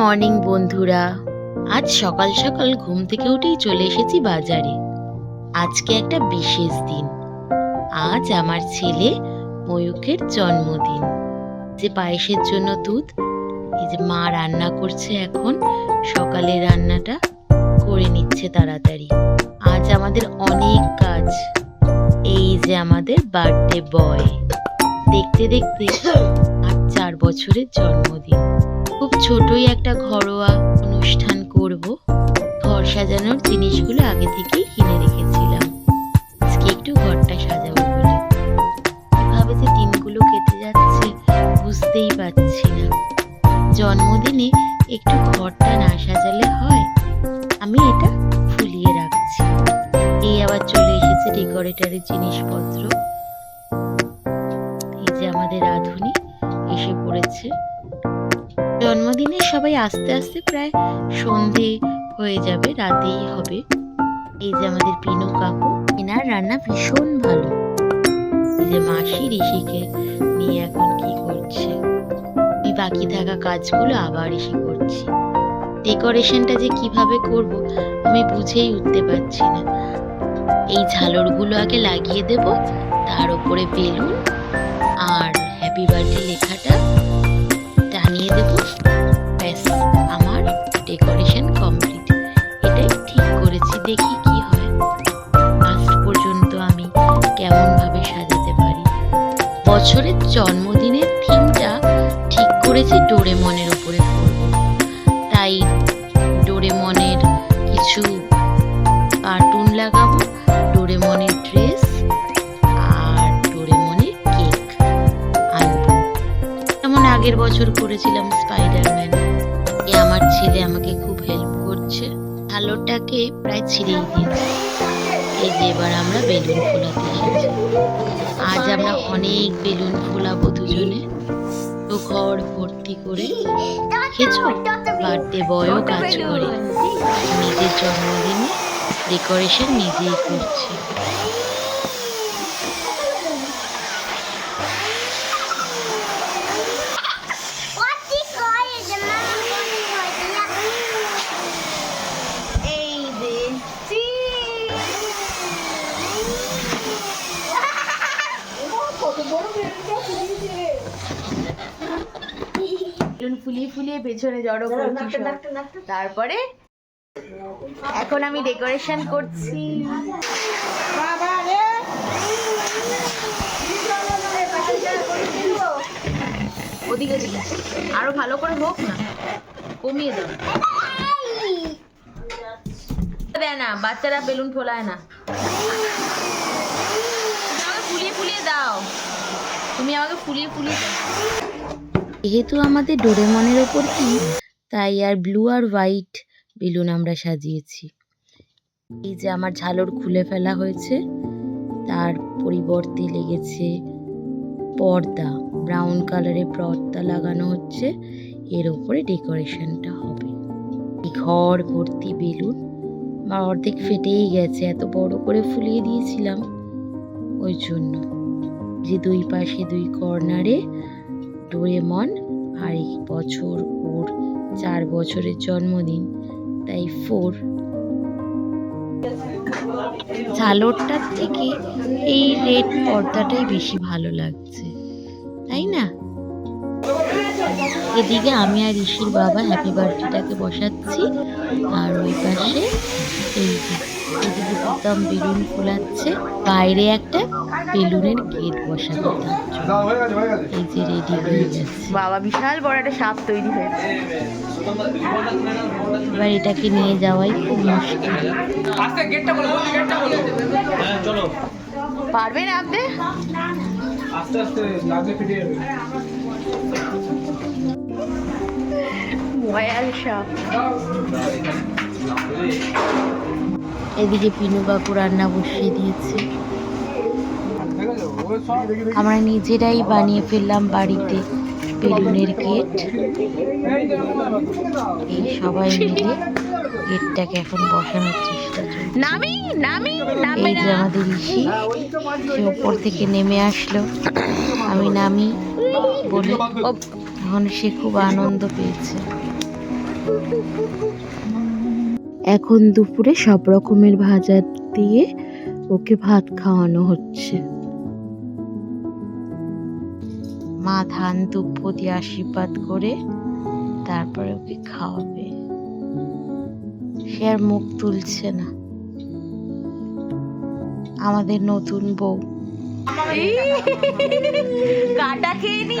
Morning বন্ধুরা। আজ সকাল সকাল ঘুম থেকে উঠেই চলে এসেছি বাজারে। আজকে একটা বিশেষ দিন। আজ আমার ছেলে ময়ূকের জন্মদিন। যে পায়েসের জন্য দুধ, এই যে মা রান্না করছে এখন, সকালে রান্নাটা করে নিচ্ছে তাড়াতাড়ি। আজ আমাদের অনেক কাজ। এই যে আমাদের বার্থডে বয় দেখতে দেখতে আর চার বছরের জন্মদিন। ছোটই একটা ঘরোয়া অনুষ্ঠান করব। ঘর সাজানোর জিনিসগুলো আগে থেকেই কিনে রেখেছিলাম। আজকে একটু ঘরটা সাজাবো বলে। কীভাবে যে দিনগুলো কেটে যাচ্ছে, বুঝতেই পারছি না। জন্মদিনে একটু ঘরটা না সাজালে হয়, আমি এটা ফুলিয়ে রাখছি। এই আবার চলে এসেছে ডেকোরেটরের জিনিসপত্র। এই যে আমাদের রাঁধুনি এসে পড়েছে। জন্মদিনে সবাই আস্তে আস্তে প্রায় সন্ধে হয়ে যাবে, রাতেই হবে। এই যে আমাদের পিনু কাকু, এনার রান্না ভীষণ ভালো। এই যে মাসি ঋষিকে নিয়ে এখন কি করছে? এই বাকি থাকা কাজগুলো আবার এসে করছি। ডেকোরেশনটা যে কীভাবে করব, আমি বুঝেই উঠতে পারছি না। এই ঝালরগুলো আগে লাগিয়ে দেব, তার উপরে বেলুন আর হ্যাপি বার্থডে লেখাটা। টানিয়ে দেবো। ব্যাস, আমার ডেকোরেশন কমপ্লিট এটাই ঠিক করেছি, দেখি কি হয়। লাস্ট পর্যন্ত আমি কেমন ভাবে সাজাতে পারি। বছরের জন্মদিনের থিমটা ঠিক করেছি ডোরেমনের আগের বছর করেছিলাম স্পাইডারম্যান এ আমার ছেলে আমাকে খুব হেল্প করছে। আলোটাকে প্রায় ছিঁড়েই দিয়েছে। এই যে এবার আমরা বেলুন ফোলাতে এসেছি আজ আমরা অনেক বেলুন ফোলাবো দুজনে। তো ঘর ভর্তি করে দেখেছ বার্থডে বয়ও কাজ করে। নিজের জন্মদিনে ডেকোরেশন নিজেই করছে বেলুন ফুলিয়ে ফুলিয়ে পেছনে জড়ো করছি তারপরে এখন আমি ডেকোরেশন করছি। ওদিকে। আরও ভালো করে হোক না কমিয়ে দেবে। দেয় না বাচ্চারা বেলুন ফোলায় না। তুমি আমাকে ফুলিয়ে ফুলিয়ে দাও। তুমি আমাকে ফুলিয়ে ফুলিয়ে দাও। যেহেতু আমাদের ডোরেমনের ওপর কি, তাই আর ব্লু আর হোয়াইট বেলুন আমরা সাজিয়েছি। এই যে আমার ঝালর খুলে ফেলা হয়েছে, তার পরিবর্তে লেগেছে পর্দা, ব্রাউন কালারের পর্দা লাগানো হচ্ছে, এর ওপরে ডেকোরেশনটা হবে। ঘর ভর্তি বেলুন, আমার অর্ধেক ফেটেই গেছে, এত বড় করে ফুলিয়ে দিয়েছিলাম। ওই জন্য যে দুই পাশে দুই কর্নারে ডোরেমন আর এই বছর ওর চার বছরের জন্মদিন, তাই ফোর। ঝালরটার থেকে এই রেড পর্দাটাই বেশি ভালো লাগছে, তাই না? এদিকে আমি আর ঋষির বাবা হ্যাপি বার্থডেটাকে বসাচ্ছি, আর ওই পাশে এই প্রীতম বেলুন ফোলাচ্ছে। বাইরে একটা বেলুনের গেট জন্য। এই যে রেডি হয়ে গেছে। বাবা বিশাল বড় একটা সাপ তৈরি হয়েছে। এবার এটাকে নিয়ে যাওয়াই খুব মুশকিল। চলো। পারবে না আপনি আস্তে আস্তে লাগলে ফিটে যাবে। ময়াল সাপ। এদিকে পিনু কাকু রান্না বসিয়ে দিয়েছে। আমরা নিজেরাই বানিয়ে ফেললাম বাড়িতে বেলুনের গেট। এই সবাই মিলে গেটটাকে এখন বসানোর চেষ্টা নামি নামি নামি এই যে আমাদের ঋষি সে উপর থেকে নেমে আসলো। আমি নামি বলে ও এখন সে খুব আনন্দ পেয়েছে। এখন দুপুরে সব রকমের ভাজা দিয়ে ওকে ভাত খাওয়ানো হচ্ছে। মা ধান দুব্য দিয়ে আশীর্বাদ করে তারপরে ওকে খাওয়াবে। সে আর মুখ তুলছে না। আমাদের নতুন বউ। কাটা খেয়ে নি?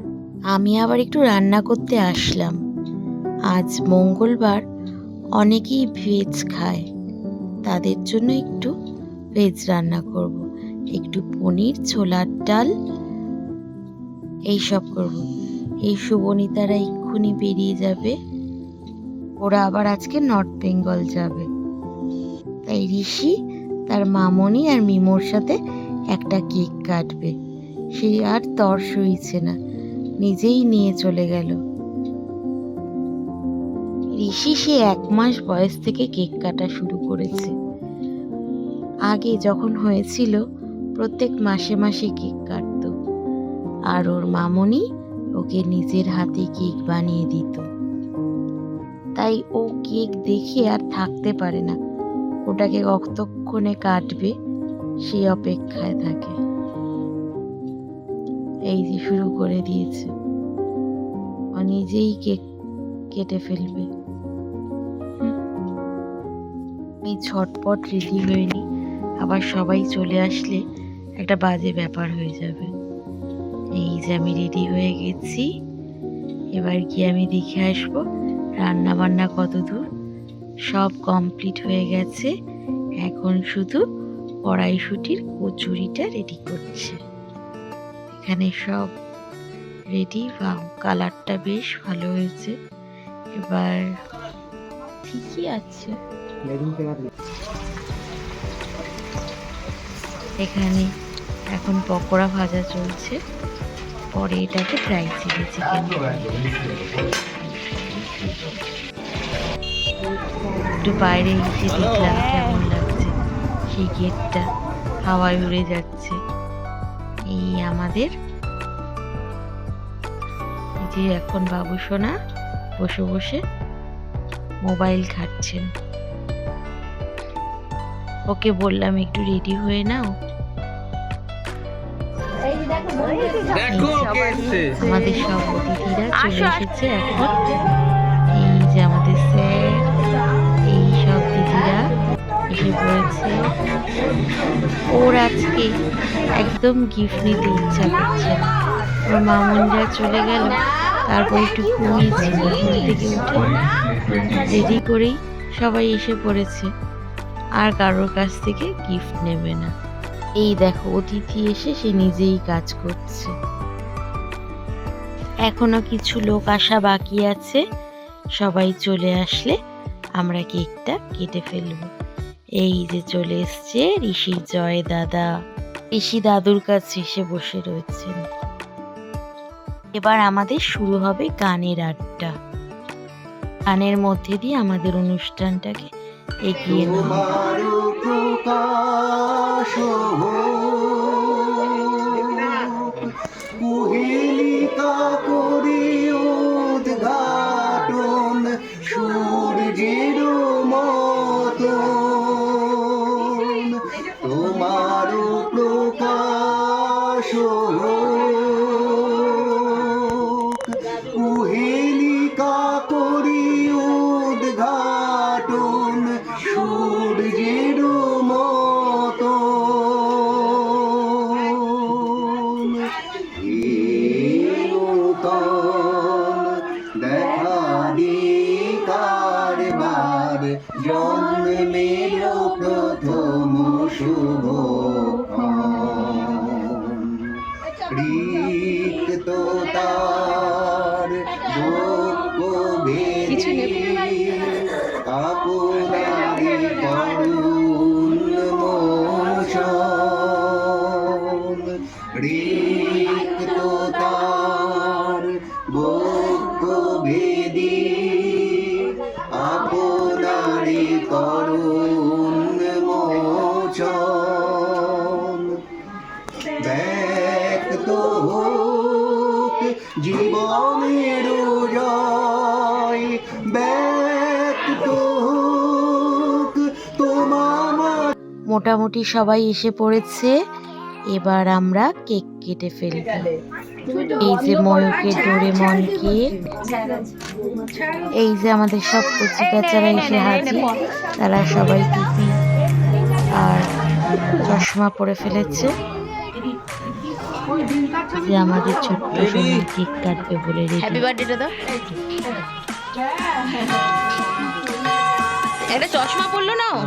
আমি আবার একটু রান্না করতে আসলাম। আজ মঙ্গলবার অনেকেই ভেজ খায়। তাদের জন্য একটু ভেজ রান্না করব। একটু পনির, ছোলার ডাল, এইসব করব। এই সুবনিতারা এক্ষুনি বেরিয়ে যাবে। ওরা আবার আজকে নর্থ বেঙ্গল যাবে। তাই ঋষি, তার মামনি আর মিমোর সাথে একটা কেক কাটবে। সে আর তর সইছে না। নিজেই নিয়ে চলে গেল। ঋষি সে এক মাস বয়স থেকে কেক কাটা শুরু করেছে। আগে যখন হয়েছিল, প্রত্যেক মাসে মাসে কেক কাটতো। আর ওর মামনি ওকে নিজের হাতে কেক বানিয়ে দিত। তাই ও কেক দেখে আর থাকতে পারে না। ওটাকে কতক্ষণে কাটবে সেই অপেক্ষায় থাকে। এই যে শুরু করে দিয়েছে। ও নিজেই কেক কেটে ফেলবে। আমি ঝটপট রেডি হইনি আবার সবাই চলে আসলে একটা বাজে ব্যাপার হয়ে যাবে। এই যে আমি রেডি হয়ে গেছি। এবার গিয়ে আমি দেখে আসব রান্না বান্না কত দূর সব কমপ্লিট হয়ে গেছে। এখন শুধু কড়াইশুটির কচুরিটা রেডি করছে। এখানে সব রেডি বা কালারটা বেশ ভালো হয়েছে। এবার ঠিকই আছে। এখানে এখন পকোড়া ভাজা চলছে। পরে এটাকে ফ্রাই চিলি চিকেন একটু বাইরে এসে দেখলাম কেমন লাগছে। সেই গেটটা হাওয়ায় উড়ে যাচ্ছে। আমাদের। যে এখন বাবু সোনা বসে বসে মোবাইল ঘাটছেন। ওকে বললাম একটু রেডি হয়ে নাও। আমাদের সব অতিথিরা চলে। এসেছে এখন। এই যে আমাদের স্যার। এসে পড়েছে। ওর আজকে একদম গিফট নিতে ইচ্ছা করছে। ওর মামুনরা চলে গেল, তারপর একটু ঘুমিয়েছিল, ঘুম থেকে উঠে রেডি করেই সবাই এসে পড়েছে। আর কারোর কাছ থেকে গিফট নেবে না। এই দেখো, অতিথি এসে সে নিজেই কাজ করছে। এখনও কিছু লোক আসা বাকি আছে। সবাই চলে আসলে আমরা কেকটা কেটে ফেলব। এই যে চলে এসছে ঋষি জয় দাদা। ঋষি দাদুর কাছে এসে বসে রয়েছেন। এবার আমাদের শুরু হবে গানের আড্ডা। গানের মধ্যে দিয়ে আমাদের অনুষ্ঠানটাকে এগিয়ে নেওয়া প্রকাশ কুহেলিকা করি উদ্ঘাটন সূর্যের নূতন দেখা দিয়ে কারবার জন্মের প্রথম শুভ श्री জীবনের মোটামুটি সবাই এসে পড়েছে, এবার আমরা কেক কেটে ফেলব। এই যে ময়ূকের ডোরে মনকে এই যে আমাদের সব কচি কাচারা এসে হাজির, তারা সবাই টুপি আর চশমা পরে ফেলেছে। যে আমাদের ছোট কেক কাটবে বলে হ্যাপি বার্থডে দাদা একটা চশমা পড়ল না ও?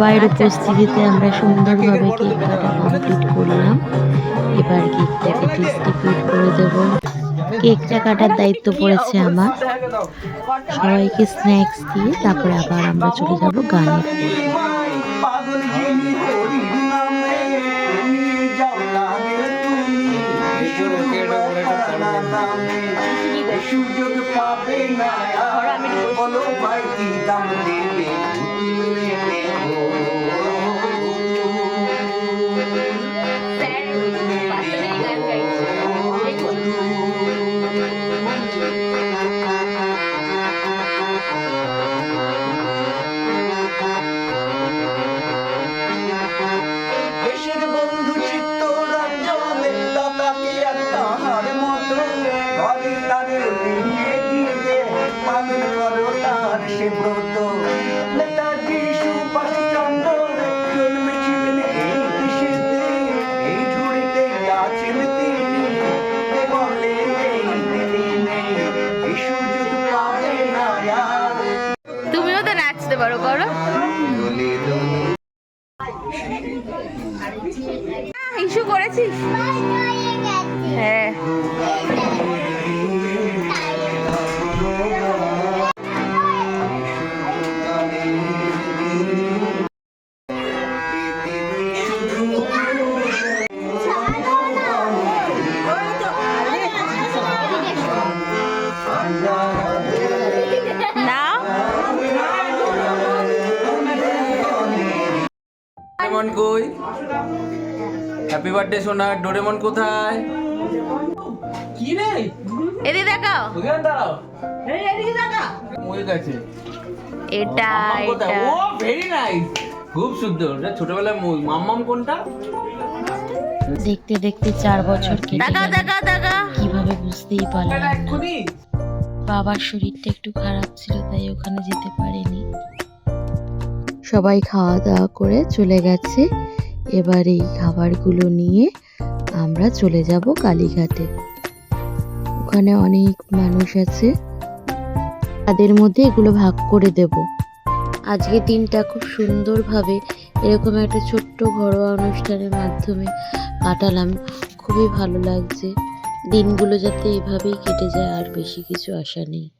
সবাইয়ের উপস্থিতিতে আমরা সুন্দরভাবে কেক কাটা কমপ্লিট করলাম। এবার কেকটাকে ডিস্ট্রিবিউট করে দেব। কেকটা কাটার দায়িত্ব পড়েছে আমার। সবাইকে স্ন্যাক্স দিয়ে তারপরে আবার আমরা চলে যাব গানের ইস্যু করেছিস? হ্যাঁ ডোরেমন কই? হ্যাপি বার্থডে সোনা। ডোরেমন কোথায়? কি রে? এদিকে দেখাও ওখানে দাঁড়াও। এই এদিকে তাকা ওই গেছে এটা এটা। ও ভেরি নাইস খুব সুন্দর। এটা ছোটবেলায় মই মাম্মাম কোনটা? দেখতে দেখতে চার বছর কেটে দেখাও দেখাও দেখাও কীভাবে বুঝতেই পারলাম না। বাবার শরীরটা একটু খারাপ ছিল তাই ওখানে যেতে পারিনি। সবাই খাওয়া দাওয়া করে চলে গেছে। এবার এই খাবারগুলো নিয়ে আমরা চলে যাব কালীঘাটে। ওখানে অনেক মানুষ আছে। তাদের মধ্যে এগুলো ভাগ করে দেব। আজকে দিনটা খুব সুন্দরভাবে এরকম একটা ছোট্ট ঘরোয়া অনুষ্ঠানের মাধ্যমে কাটালাম। খুবই ভালো লাগছে। দিনগুলো যাতে এভাবেই কেটে যায়, আর বেশি কিছু আশা নেই।